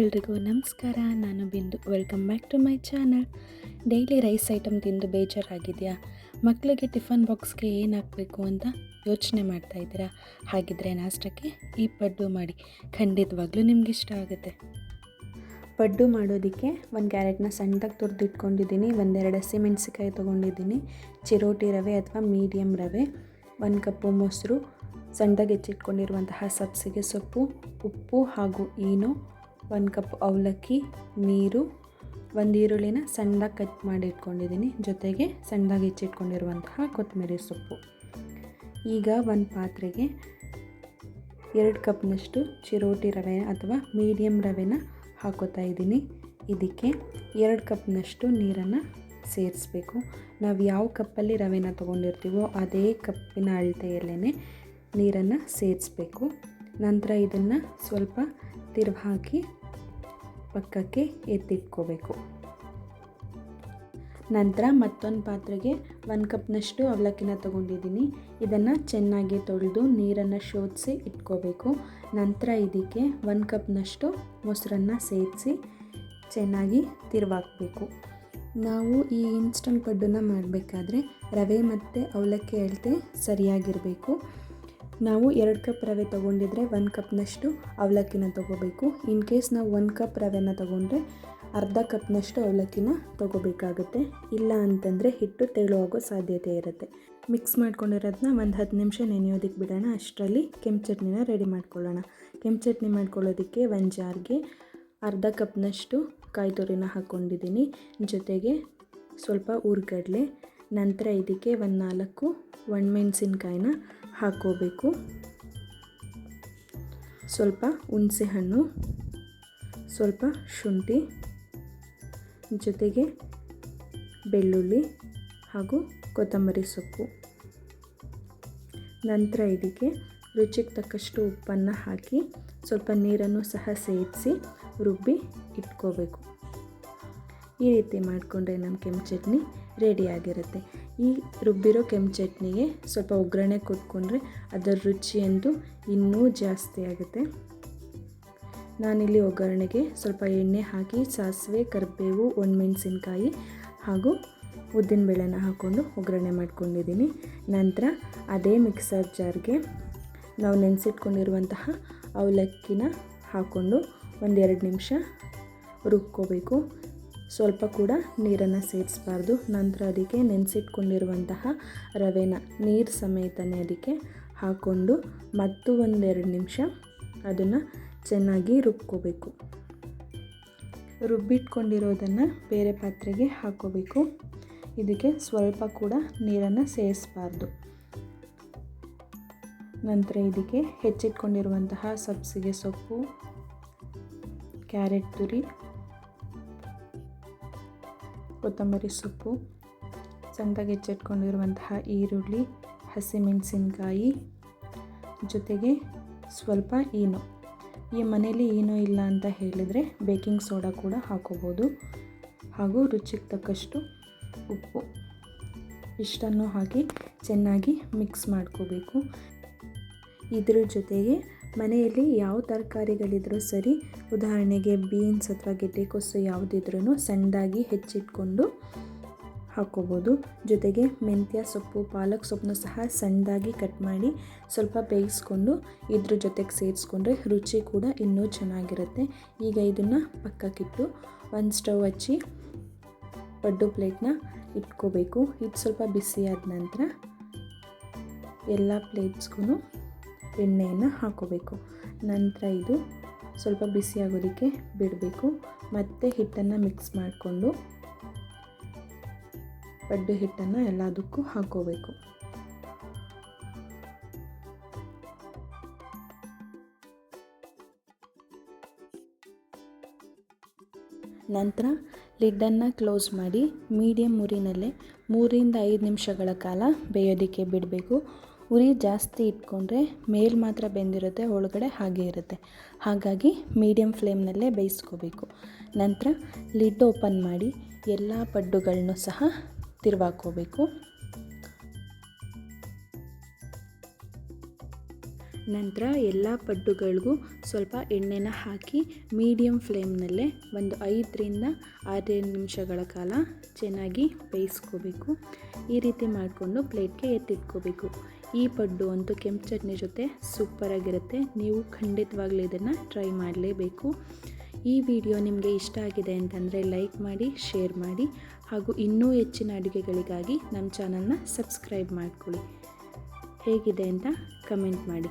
ಎಲ್ರಿಗೂ ನಮಸ್ಕಾರ. ನಾನು Bindu. Welcome back to my channel daily rice item ತಿಂದು ಬೇಜಾರಾಗಿದೆಯಾ? ಮಕ್ಕಳಿಗೆ ಟಿಫನ್ ಬಾಕ್ಸ್ಗೆ ಏನು ಹಾಕಬೇಕು ಅಂತ ಯೋಚನೆ ಮಾಡ್ತಾ ಇದ್ದೀರಾ? ಹಾಗಿದ್ರೆ ನಾಷ್ಟಕ್ಕೆ ಈ ಪಡ್ಡು ಮಾಡಿ. ಖಂಡಿತವಾಗ್ಲೂ ನಿಮ್ಗೆ ಇಷ್ಟ ಆಗುತ್ತೆ. ಪಡ್ಡು ಮಾಡೋದಕ್ಕೆ ಒಂದು ಕ್ಯಾರೆಟ್ನ ಸಣ್ಣದಾಗಿ ತುರಿದಿಟ್ಕೊಂಡಿದ್ದೀನಿ, ಒಂದೆರಡು ಹಸಿಮೆಣಸಿಕಾಯಿ ತೊಗೊಂಡಿದ್ದೀನಿ, ಚಿರೋಟಿ ರವೆ ಅಥವಾ ಮೀಡಿಯಮ್ ರವೆ, ಒಂದು ಕಪ್ಪು ಮೊಸರು, ಸಣ್ಣದಾಗಿ ಹೆಚ್ಚಿಟ್ಕೊಂಡಿರುವಂತಹ ಸಬ್ಸಿಗೆ ಸೊಪ್ಪು, ಉಪ್ಪು ಹಾಗೂ ಈನು ಒಂದು ಕಪ್ ಅವಲಕ್ಕಿ, ನೀರು, ಒಂದು ಈರುಳ್ಳಿನ ಸಣ್ಣದಾಗಿ ಕಟ್ ಮಾಡಿ ಇಟ್ಕೊಂಡಿದ್ದೀನಿ ಜೊತೆಗೆ ಸಣ್ಣದಾಗಿ ಹೆಚ್ಚಿಟ್ಕೊಂಡಿರುವಂತಹ ಕೊತ್ತಂಬರಿ ಸೊಪ್ಪು. ಈಗ ಒಂದು ಪಾತ್ರೆಗೆ ಎರಡು ಕಪ್ನಷ್ಟು ಚಿರೋಟಿ ರವೆ ಅಥವಾ ಮೀಡಿಯಮ್ ರವೆನ ಹಾಕೋತಾ ಇದ್ದೀನಿ. ಇದಕ್ಕೆ ಎರಡು ಕಪ್ನಷ್ಟು ನೀರನ್ನು ಸೇರಿಸ್ಬೇಕು. ನಾವು ಯಾವ ಕಪ್ಪಲ್ಲಿ ರವೆನ ತೊಗೊಂಡಿರ್ತೀವೋ ಅದೇ ಕಪ್ಪಿನ ಅಳತೆಯಲ್ಲೇ ನೀರನ್ನು ಸೇರಿಸ್ಬೇಕು. ನಂತರ ಇದನ್ನು ಸ್ವಲ್ಪ ತಿರುವು ಪಕ್ಕಕ್ಕೆ ಎತ್ತಿಟ್ಕೋಬೇಕು. ನಂತರ ಮತ್ತೊಂದು ಪಾತ್ರೆಗೆ ಒಂದು ಕಪ್ನಷ್ಟು ಅವಲಕ್ಕಿನ ತೊಗೊಂಡಿದ್ದೀನಿ. ಇದನ್ನು ಚೆನ್ನಾಗಿ ತೊಳೆದು ನೀರನ್ನು ಶೋಧಿಸಿ ಇಟ್ಕೋಬೇಕು. ನಂತರ ಇದಕ್ಕೆ ಒಂದು ಕಪ್ನಷ್ಟು ಮೊಸರನ್ನು ಸೇರಿಸಿ ಚೆನ್ನಾಗಿ ತಿರುವಾಕಬೇಕು. ನಾವು ಈ ಇನ್ಸ್ಟಂಟ್ ಪಡ್ಡನ್ನ ಮಾಡಬೇಕಾದ್ರೆ ರವೆ ಮತ್ತು ಅವಲಕ್ಕಿ ಅಳತೆ ಸರಿಯಾಗಿರಬೇಕು. ನಾವು ಎರಡು ಕಪ್ ರವೆ ತೊಗೊಂಡಿದ್ರೆ ಒಂದು ಕಪ್ನಷ್ಟು ಅವಲಕ್ಕಿನ ತೊಗೋಬೇಕು. ಇನ್ ಕೇಸ್ ನಾವು ಒಂದು ಕಪ್ ರವೆನ ತೊಗೊಂಡ್ರೆ ಅರ್ಧ ಕಪ್ನಷ್ಟು ಅವಲಕ್ಕಿನ ತೊಗೋಬೇಕಾಗುತ್ತೆ. ಇಲ್ಲ ಅಂತಂದರೆ ಹಿಟ್ಟು ತೆಳುವಾಗೋ ಸಾಧ್ಯತೆ ಇರುತ್ತೆ. ಮಿಕ್ಸ್ ಮಾಡ್ಕೊಂಡಿರೋದನ್ನ ಒಂದು ಹತ್ತು ನಿಮಿಷ ನೆನೆಯೋದಕ್ಕೆ ಬಿಡೋಣ. ಅಷ್ಟರಲ್ಲಿ ಕೆಂಪು ಚಟ್ನಿನ ರೆಡಿ ಮಾಡ್ಕೊಳ್ಳೋಣ. ಕೆಂಪು ಚಟ್ನಿ ಮಾಡ್ಕೊಳ್ಳೋದಕ್ಕೆ ಒಂದು ಜಾರ್ಗೆ ಅರ್ಧ ಕಪ್ನಷ್ಟು ಕಾಯಿ ತುರಿನ ಹಾಕ್ಕೊಂಡಿದ್ದೀನಿ. ಜೊತೆಗೆ ಸ್ವಲ್ಪ ಊರುಗಡ್ಲೆ, ನಂತರ ಇದಕ್ಕೆ ಒಂದು ನಾಲ್ಕು ಒಣಮೆಣಸಿನ್ಕಾಯಿನ ಹಾಕ್ಕೋಬೇಕು ಸ್ವಲ್ಪ ಹುಣಸೆ ಹಣ್ಣು, ಸ್ವಲ್ಪ ಶುಂಠಿ, ಜೊತೆಗೆ ಬೆಳ್ಳುಳ್ಳಿ ಹಾಗೂ ಕೊತ್ತಂಬರಿ ಸೊಪ್ಪು. ನಂತರ ಇದಕ್ಕೆ ರುಚಿಗೆ ತಕ್ಕಷ್ಟು ಉಪ್ಪನ್ನು ಹಾಕಿ ಸ್ವಲ್ಪ ನೀರನ್ನು ಸಹ ಸೇರಿಸಿ ರುಬ್ಬಿ ಇಟ್ಕೋಬೇಕು. ಈ ರೀತಿ ಮಾಡಿಕೊಂಡ್ರೆ ನಮ್ಮ ಕೆಂಪು ಚಟ್ನಿ ರೆಡಿಯಾಗಿರುತ್ತೆ ಈ ರುಬ್ಬಿರೋ ಕೆಂಪು ಚಟ್ನಿಗೆ ಸ್ವಲ್ಪ ಒಗ್ಗರಣೆ ಕೊಟ್ಕೊಂಡ್ರೆ ಅದರ ರುಚಿ ಅಂತೂ ಇನ್ನೂ ಜಾಸ್ತಿ ಆಗುತ್ತೆ. ನಾನಿಲ್ಲಿ ಒಗ್ಗರಣೆಗೆ ಸ್ವಲ್ಪ ಎಣ್ಣೆ ಹಾಕಿ, ಸಾಸಿವೆ, ಕರಿಬೇವು, ಒಣಮೆಣಸಿನ್ಕಾಯಿ ಹಾಗೂ ಉದ್ದಿನಬೇಳೆನ ಹಾಕ್ಕೊಂಡು ಒಗ್ಗರಣೆ ಮಾಡ್ಕೊಂಡಿದ್ದೀನಿ. ನಂತರ ಅದೇ ಮಿಕ್ಸರ್ ಜಾರ್ಗೆ ನಾವು ನೆನೆಸಿಟ್ಕೊಂಡಿರುವಂತಹ ಅವಲಕ್ಕಿನ ಹಾಕ್ಕೊಂಡು ಒಂದೆರಡು ನಿಮಿಷ ರುಬ್ಕೋಬೇಕು. ಸ್ವಲ್ಪ ಕೂಡ ನೀರನ್ನು ಸೇರಿಸಬಾರ್ದು ನಂತರ ಅದಕ್ಕೆ ನೆನೆಸಿಟ್ಕೊಂಡಿರುವಂತಹ ರವೆನ ನೀರು ಸಮೇತನೇ ಅದಕ್ಕೆ ಹಾಕ್ಕೊಂಡು ಮತ್ತು ಒಂದೆರಡು ನಿಮಿಷ ಅದನ್ನು ಚೆನ್ನಾಗಿ ರುಬ್ಕೋಬೇಕು. ರುಬ್ಬಿಟ್ಕೊಂಡಿರೋದನ್ನು ಬೇರೆ ಪಾತ್ರೆಗೆ ಹಾಕ್ಕೋಬೇಕು ಇದಕ್ಕೆ ಸ್ವಲ್ಪ ಕೂಡ ನೀರನ್ನು ಸೇರಿಸಬಾರ್ದು ನಂತರ ಇದಕ್ಕೆ ಹೆಚ್ಚಿಟ್ಕೊಂಡಿರುವಂತಹ ಸಬ್ಸಿಗೆ ಸೊಪ್ಪು, ಕ್ಯಾರೆಟ್ ತುರಿ ಕೊತ್ತಂಬರಿ ಸೊಪ್ಪು ಸಣ್ಣದಾಗಿ ಹೆಚ್ಚಿಟ್ಕೊಂಡಿರುವಂತಹ ಈರುಳ್ಳಿ, ಹಸಿಮೆಣಸಿನ್ಕಾಯಿ, ಜೊತೆಗೆ ಸ್ವಲ್ಪ ಏನು ಈ ಮನೇಲಿ ಏನೂ ಇಲ್ಲ ಅಂತ ಹೇಳಿದರೆ ಬೇಕಿಂಗ್ ಸೋಡಾ ಕೂಡ ಹಾಕೋಬೋದು. ಹಾಗೂ ರುಚಿಗೆ ತಕ್ಕಷ್ಟು ಉಪ್ಪು. ಇಷ್ಟನ್ನು ಹಾಕಿ ಚೆನ್ನಾಗಿ ಮಿಕ್ಸ್ ಮಾಡ್ಕೋಬೇಕು. ಇದ್ರ ಜೊತೆಗೆ ಮನೆಯಲ್ಲಿ ಯಾವ ತರಕಾರಿಗಳಿದ್ರೂ ಸರಿ, ಉದಾಹರಣೆಗೆ ಬೀನ್ಸ್ ಅಥವಾ ಗೆಡ್ಡೆಕೋಸು ಯಾವುದಿದ್ರೂ ಸಣ್ಣದಾಗಿ ಹೆಚ್ಚಿಟ್ಕೊಂಡು ಹಾಕ್ಕೋಬೋದು. ಜೊತೆಗೆ ಮೆಂತ್ಯ ಸೊಪ್ಪು, ಪಾಲಕ್ ಸೊಪ್ಪನ್ನು ಸಹ ಸಣ್ಣದಾಗಿ ಕಟ್ ಮಾಡಿ ಸ್ವಲ್ಪ ಬೇಯಿಸ್ಕೊಂಡು ಇದ್ರ ಜೊತೆಗೆ ಸೇರಿಸ್ಕೊಂಡ್ರೆ ರುಚಿ ಕೂಡ ಇನ್ನೂ ಚೆನ್ನಾಗಿರುತ್ತೆ. ಈಗ ಇದನ್ನು ಪಕ್ಕಕ್ಕಿಟ್ಟು ಒಂದು ಸ್ಟವ್ ಹಚ್ಚಿ ಪಡ್ಡು ಪ್ಲೇಟ್ನ ಇಟ್ಕೋಬೇಕು. ಇದು ಸ್ವಲ್ಪ ಬಿಸಿಯಾದ ನಂತರ ಎಲ್ಲ ಪ್ಲೇಟ್ಸ್ಗೂ ಎಣ್ಣೆಯನ್ನು ಹಾಕೋಬೇಕು. ನಂತರ ಇದು ಸ್ವಲ್ಪ ಬಿಸಿಯಾಗೋದಕ್ಕೆ ಬಿಡಬೇಕು. ಮತ್ತು ಹಿಟ್ಟನ್ನು ಮಿಕ್ಸ್ ಮಾಡಿಕೊಂಡು ಪಡ್ಡು ಹಿಟ್ಟನ್ನು ಎಲ್ಲದಕ್ಕೂ ಹಾಕೋಬೇಕು. ನಂತರ ಲಿಡ್ಡನ್ನು ಕ್ಲೋಸ್ ಮಾಡಿ ಮೀಡಿಯಮ್ ಉರಿನಲ್ಲೇ ಮೂರಿಂದ ಐದು ನಿಮಿಷಗಳ ಕಾಲ ಬೇಯೋದಕ್ಕೆ ಬಿಡಬೇಕು. ಉರಿ ಜಾಸ್ತಿ ಇಟ್ಕೊಂಡ್ರೆ ಮೇಲೆ ಮಾತ್ರ ಬೆಂದಿರುತ್ತೆ, ಒಳಗಡೆ ಹಾಗೆ ಇರುತ್ತೆ. ಹಾಗಾಗಿ ಮೀಡಿಯಮ್ ಫ್ಲೇಮ್ನಲ್ಲೇ ಬೇಯಿಸ್ಕೋಬೇಕು. ನಂತರ ಲಿಡ್ ಓಪನ್ ಮಾಡಿ ಎಲ್ಲ ಪಡ್ಡುಗಳನ್ನು ಸಹ ತಿರುವಾಕೋಬೇಕು ನಂತರ ಎಲ್ಲ ಪಡ್ಡುಗಳಿಗೂ ಸ್ವಲ್ಪ ಎಣ್ಣೆನ ಹಾಕಿ ಮೀಡಿಯಮ್ ಫ್ಲೇಮ್ನಲ್ಲೇ ಒಂದು ಐದರಿಂದ ಆರೇಳು ನಿಮಿಷಗಳ ಕಾಲ ಚೆನ್ನಾಗಿ ಬೇಯಿಸ್ಕೋಬೇಕು. ಈ ರೀತಿ ಮಾಡಿಕೊಂಡು ಪ್ಲೇಟ್ಗೆ ಎತ್ತಿಟ್ಕೋಬೇಕು. ಈ ಪಡ್ಡು ಅಂತೂ ಕೆಂಪು ಚಟ್ನಿ ಜೊತೆ ಸೂಪರಾಗಿರುತ್ತೆ. ನೀವು ಖಂಡಿತವಾಗ್ಲೂ ಇದನ್ನು ಟ್ರೈ ಮಾಡಲೇಬೇಕು. ಈ ವಿಡಿಯೋ ನಿಮಗೆ ಇಷ್ಟ ಆಗಿದೆ ಅಂತಂದರೆ ಲೈಕ್ ಮಾಡಿ, ಶೇರ್ ಮಾಡಿ ಹಾಗೂ ಇನ್ನೂ ಹೆಚ್ಚಿನ ಅಡುಗೆಗಳಿಗಾಗಿ ನಮ್ಮ ಚಾನಲ್ನ ಸಬ್ಸ್ಕ್ರೈಬ್ ಮಾಡಿಕೊಳ್ಳಿ. ಹೇಗಿದೆ ಅಂತ ಕಮೆಂಟ್ ಮಾಡಿ.